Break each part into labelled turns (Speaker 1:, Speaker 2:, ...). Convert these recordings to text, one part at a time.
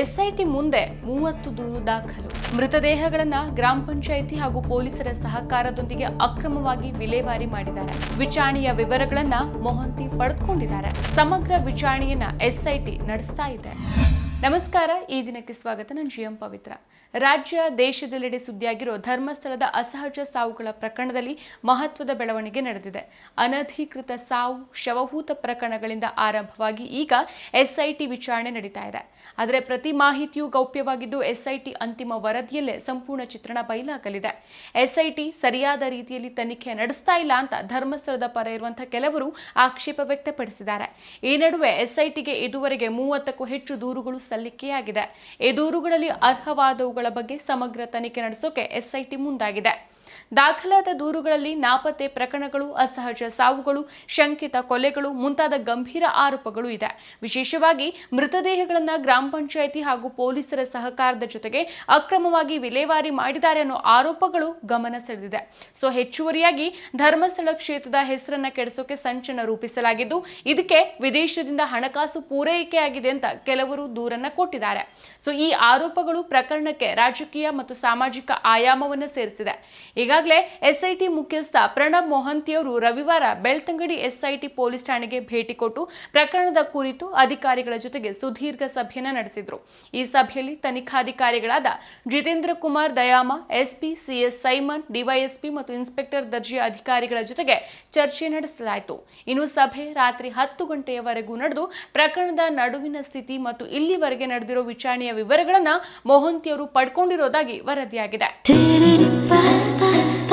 Speaker 1: SIT ಮುಂದೆ ಮೂವತ್ತು ದೂರು ದಾಖಲು. ಮೃತದೇಹಗಳನ್ನ ಗ್ರಾಮ ಪಂಚಾಯಿತಿ ಹಾಗೂ ಪೊಲೀಸರ ಸಹಕಾರದೊಂದಿಗೆ ಅಕ್ರಮವಾಗಿ ವಿಲೇವಾರಿ ಮಾಡಿದ್ದಾರೆ. ವಿಚಾರಣೆಯ ವಿವರಗಳನ್ನ ಮೊಹಂತಿ ಪಡೆದುಕೊಂಡಿದ್ದಾರೆ ಸಮಗ್ರ ವಿಚಾರಣೆಯನ್ನ ಎಸ್ಐಟಿ ನಡೆಸ್ತಾ ಇದೆ. ನಮಸ್ಕಾರ, ಈ ದಿನಕ್ಕೆ ಸ್ವಾಗತ. ನಾನು ಜಿ ಎಂ ಪವಿತ್ರ. ರಾಜ್ಯ, ದೇಶದೆಲ್ಲೆಡೆ ಸುದ್ದಿಯಾಗಿರೋ ಧರ್ಮಸ್ಥಳದ ಅಸಹಜ ಸಾವುಗಳ ಪ್ರಕರಣದಲ್ಲಿ ಮಹತ್ವದ ಬೆಳವಣಿಗೆ ನಡೆದಿದೆ. ಅನಧಿಕೃತ ಸಾವು ಶವಭೂತ ಪ್ರಕರಣಗಳಿಂದ ಆರಂಭವಾಗಿ ಈಗ ಎಸ್ಐಟಿ ವಿಚಾರಣೆ ನಡೀತಾ ಇದೆ. ಆದರೆ ಪ್ರತಿ ಮಾಹಿತಿಯೂ ಗೌಪ್ಯವಾಗಿದ್ದು, ಎಸ್ಐಟಿ ಅಂತಿಮ ವರದಿಯಲ್ಲೇ ಸಂಪೂರ್ಣ ಚಿತ್ರಣ ಬಯಲಾಗಲಿದೆ. ಎಸ್ಐಟಿ ಸರಿಯಾದ ರೀತಿಯಲ್ಲಿ ತನಿಖೆ ನಡೆಸ್ತಾ ಇಲ್ಲ ಅಂತ ಧರ್ಮಸ್ಥಳದ ಪರ ಇರುವಂತಹ ಕೆಲವರು ಆಕ್ಷೇಪ ವ್ಯಕ್ತಪಡಿಸಿದ್ದಾರೆ. ಈ ನಡುವೆ ಎಸ್ಐಟಿಗೆ ಇದುವರೆಗೆ ಮೂವತ್ತಕ್ಕೂ ಹೆಚ್ಚು ದೂರುಗಳು ಸಲ್ಲಿಕೆಯಾಗಿದೆ ಈ ದೂರುಗಳಲ್ಲಿ ಅರ್ಹವಾದವುಗಳ ಬಗ್ಗೆ ಸಮಗ್ರ ತನಿಖೆ ನಡೆಸೋಕೆ ಎಸ್ಐಟಿ ಮುಂದಾಗಿದೆ. ದಾಖಲಾದ ದೂರುಗಳಲ್ಲಿ ನಾಪತ್ತೆ ಪ್ರಕರಣಗಳು, ಅಸಹಜ ಸಾವುಗಳು, ಶಂಕಿತ ಕೊಲೆಗಳು ಮುಂತಾದ ಗಂಭೀರ ಆರೋಪಗಳು ಇದೆ. ವಿಶೇಷವಾಗಿ ಮೃತದೇಹಗಳನ್ನು ಗ್ರಾಮ ಪಂಚಾಯಿತಿ ಹಾಗೂ ಪೊಲೀಸರ ಸಹಕಾರದ ಜೊತೆಗೆ ಅಕ್ರಮವಾಗಿ ವಿಲೇವಾರಿ ಮಾಡಿದ್ದಾರೆ ಅನ್ನೋ ಆರೋಪಗಳು ಗಮನ ಸೆಳೆದಿದೆ. ಸೊ, ಹೆಚ್ಚುವರಿಯಾಗಿ ಧರ್ಮಸ್ಥಳ ಕ್ಷೇತ್ರದ ಹೆಸರನ್ನ ಕೆಡಿಸೋಕೆ ಸಂಚನ ರೂಪಿಸಲಾಗಿದ್ದು, ಇದಕ್ಕೆ ವಿದೇಶದಿಂದ ಹಣಕಾಸು ಪೂರೈಕೆಯಾಗಿದೆ ಅಂತ ಕೆಲವರು ದೂರನ್ನ ಕೊಟ್ಟಿದ್ದಾರೆ. ಸೊ, ಈ ಆರೋಪಗಳು ಪ್ರಕರಣಕ್ಕೆ ರಾಜಕೀಯ ಮತ್ತು ಸಾಮಾಜಿಕ ಆಯಾಮವನ್ನು ಸೇರಿಸಿದೆ. ಈಗಾಗಲೇ ಎಸ್ಐಟಿ ಮುಖ್ಯಸ್ಥ ಪ್ರಣಬ್ ಮೊಹಂತಿಯವರು ರವಿವಾರ ಬೆಳ್ತಂಗಡಿ ಎಸ್ಐಟಿ ಪೊಲೀಸ್ ಠಾಣೆಗೆ ಭೇಟಿ ಕೊಟ್ಟು ಪ್ರಕರಣದ ಕುರಿತು ಅಧಿಕಾರಿಗಳ ಜೊತೆಗೆ ಸುದೀರ್ಘ ಸಭೆಯನ್ನ ನಡೆಸಿದ್ರು. ಈ ಸಭೆಯಲ್ಲಿ ತನಿಖಾಧಿಕಾರಿಗಳಾದ Jitendra Kumar Dayama, SP CS Simon, DYSP ಮತ್ತು ಇನ್ಸ್ಪೆಕ್ಟರ್ ದರ್ಜೆಯ ಅಧಿಕಾರಿಗಳ ಜೊತೆಗೆ ಚರ್ಚೆ ನಡೆಸಲಾಯಿತು. ಇನ್ನು ಸಭೆ ರಾತ್ರಿ ಹತ್ತು ಗಂಟೆಯವರೆಗೂ ನಡೆದು ಪ್ರಕರಣದ ನಡುವಿನ ಸ್ಥಿತಿ ಮತ್ತು ಇಲ್ಲಿವರೆಗೆ ನಡೆದಿರೋ ವಿಚಾರಣೆಯ ವಿವರಗಳನ್ನು ಮೊಹಂತಿಯವರು ಪಡ್ಕೊಂಡಿರೋದಾಗಿ ವರದಿಯಾಗಿದೆ.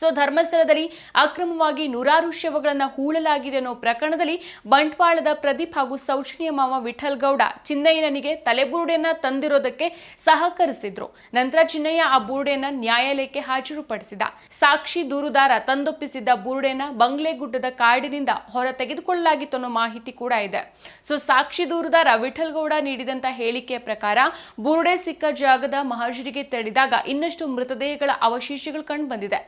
Speaker 1: ಸೊ ಧರ್ಮಸ್ಥಳದಲ್ಲಿ ಅಕ್ರಮವಾಗಿ ನೂರಾರು ಶವಗಳನ್ನು ಹೂಳಲಾಗಿದೆ ಅನ್ನೋ ಪ್ರಕರಣದಲ್ಲಿ ಬಂಟ್ವಾಳದ ಪ್ರದೀಪ್ ಹಾಗೂ ಸೌಜನ್ಯ ಮಾವ ವಿಠಲ್ ಗೌಡ ಚಿನ್ನಯ್ಯನಿಗೆ ತಲೆಬುರುಡೆಯನ್ನ ತಂದಿರೋದಕ್ಕೆ ಸಹಕರಿಸಿದ್ರು. ನಂತರ ಚಿನ್ನಯ್ಯ ಆ ಬುರುಡೆಯನ್ನ ನ್ಯಾಯಾಲಯಕ್ಕೆ ಹಾಜರುಪಡಿಸಿದ. ಸಾಕ್ಷಿ ದೂರುದಾರ ತಂದೊಪ್ಪಿಸಿದ್ದ ಬುರುಡೆಯನ್ನ ಬಂಗ್ಲೆಗುಡ್ಡದ ಕಾಡಿನಿಂದ ಹೊರ ತೆಗೆದುಕೊಳ್ಳಲಾಗಿತ್ತು ಅನ್ನೋ ಮಾಹಿತಿ ಕೂಡ ಇದೆ. ಸೊ ಸಾಕ್ಷಿ ದೂರುದಾರ ವಿಠಲ್ ಗೌಡ ನೀಡಿದಂತ ಹೇಳಿಕೆಯ ಪ್ರಕಾರ ಬುರುಡೆ ಸಿಕ್ಕ ಜಾಗದ ಮಹಾಜರಿಗೆ ತೆರಳಿದಾಗ ಇನ್ನಷ್ಟು ಮೃತದೇಹಗಳ ಅವಶೇಷಗಳು ಕಂಡು ಬಂದಿದೆ.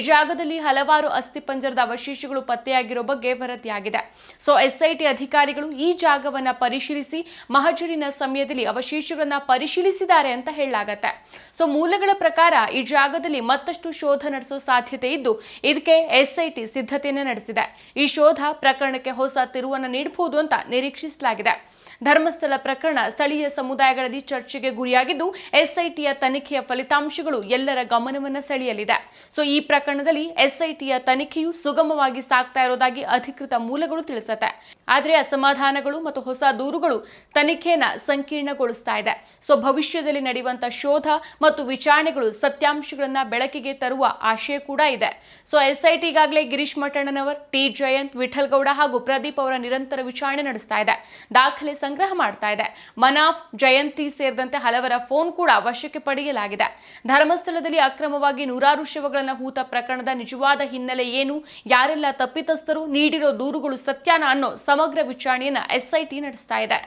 Speaker 1: ಈ ಜಾಗದಲ್ಲಿ ಹಲವಾರು ಅಸ್ಥಿಪಂಜರದ ಅವಶೇಷಗಳು ಪತ್ತೆಯಾಗಿರೋ ಬಗ್ಗೆ ವರದಿಯಾಗಿದೆ. ಸೊ ಎಸ್ಐಟಿ ಅಧಿಕಾರಿಗಳು ಈ ಜಾಗವನ್ನ ಪರಿಶೀಲಿಸಿ ಮಹಜರಿನ ಸಮಯದಲ್ಲಿ ಅವಶೇಷಗಳನ್ನ ಪರಿಶೀಲಿಸಿದ್ದಾರೆ ಅಂತ ಹೇಳಲಾಗತ್ತೆ. ಸೊ ಮೂಲಗಳ ಪ್ರಕಾರ ಈ ಜಾಗದಲ್ಲಿ ಮತ್ತಷ್ಟು ಶೋಧ ನಡೆಸೋ ಸಾಧ್ಯತೆ ಇದ್ದು, ಇದಕ್ಕೆ ಎಸ್ಐಟಿ ಸಿದ್ಧತೆಯನ್ನು ನಡೆಸಿದೆ. ಈ ಶೋಧ ಪ್ರಕರಣಕ್ಕೆ ಹೊಸ ತಿರುವನ್ನು ನೀಡಬಹುದು ಅಂತ ನಿರೀಕ್ಷಿಸಲಾಗಿದೆ. ಧರ್ಮಸ್ಥಳ ಪ್ರಕರಣ ಸ್ಥಳೀಯ ಸಮುದಾಯಗಳಲ್ಲಿ ಚರ್ಚೆಗೆ ಗುರಿಯಾಗಿದ್ದು, ಎಸ್ಐಟಿಯ ತನಿಖೆಯ ಫಲಿತಾಂಶಗಳು ಎಲ್ಲರ ಗಮನವನ್ನು ಸೆಳೆಯಲಿದೆ. ಸೊ ಈ ಪ್ರಕರಣದಲ್ಲಿ ಎಸ್ಐಟಿಯ ತನಿಖೆಯು ಸುಗಮವಾಗಿ ಸಾಗ್ತಾ ಇರೋದಾಗಿ ಅಧಿಕೃತ ಮೂಲಗಳು ತಿಳಿಸುತ್ತೆ. ಆದರೆ ಅಸಮಾಧಾನಗಳು ಮತ್ತು ಹೊಸ ದೂರುಗಳು ತನಿಖೆನ ಸಂಕೀರ್ಣಗೊಳಿಸ್ತಾ ಇದೆ. ಸೊ ಭವಿಷ್ಯದಲ್ಲಿ ನಡೆಯುವಂತ ಶೋಧ ಮತ್ತು ವಿಚಾರಣೆಗಳು ಸತ್ಯಾಂಶಗಳನ್ನ ಬೆಳಕಿಗೆ ತರುವ ಆಶಯ ಕೂಡ ಇದೆ. ಸೊ ಎಸ್ಐಟಿ ಈಗಾಗಲೇ ಗಿರೀಶ್ ಮಠಣ್ಣನವರ್, ಟಿ ಜಯಂತ್ ವಿಠಲ್ಗೌಡ ಹಾಗೂ ಪ್ರದೀಪ್ ಅವರ ನಿರಂತರ ವಿಚಾರಣೆ ನಡೆಸ್ತಾ ಇದೆ. ದಾಖಲೆ ಸಂಗ್ರಹ ಮಾಡ್ತಾ ಇದೆ. ಮನಾಫ್, ಜಯಂತಿ ಸೇರಿದಂತೆ ಹಲವರ ಫೋನ್ ಕೂಡ ವಶಕ್ಕೆ ಪಡೆಯಲಾಗಿದೆ. ಧರ್ಮಸ್ಥಳದಲ್ಲಿ ಅಕ್ರಮವಾಗಿ ನೂರಾರು ಶವಗಳನ್ನು ಹೂತ ಪ್ರಕರಣದ ನಿಜವಾದ ಹಿನ್ನೆಲೆ ಏನು, ಯಾರೆಲ್ಲ ತಪ್ಪಿತಸ್ಥರು, ನೀಡಿರೋ ದೂರುಗಳು ಸತ್ಯಾನ ಅನ್ನೋ ಸಮಗ್ರ ವಿಚಾರಣೆಯನ್ನ ಎಸ್ಐಟಿ ನಡೆಸ್ತಾ ಇದೆ.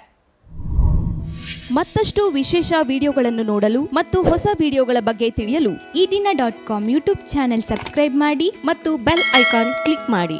Speaker 2: ಮತ್ತಷ್ಟು ವಿಶೇಷ ವಿಡಿಯೋಗಳನ್ನು ನೋಡಲು ಮತ್ತು ಹೊಸ ವಿಡಿಯೋಗಳ ಬಗ್ಗೆ ತಿಳಿಯಲು
Speaker 3: Ee Dina dot com YouTube channel subscribe ಮಾಡಿ
Speaker 2: ಮತ್ತು ಬೆಲ್ ಐಕಾನ್ ಕ್ಲಿಕ್ ಮಾಡಿ.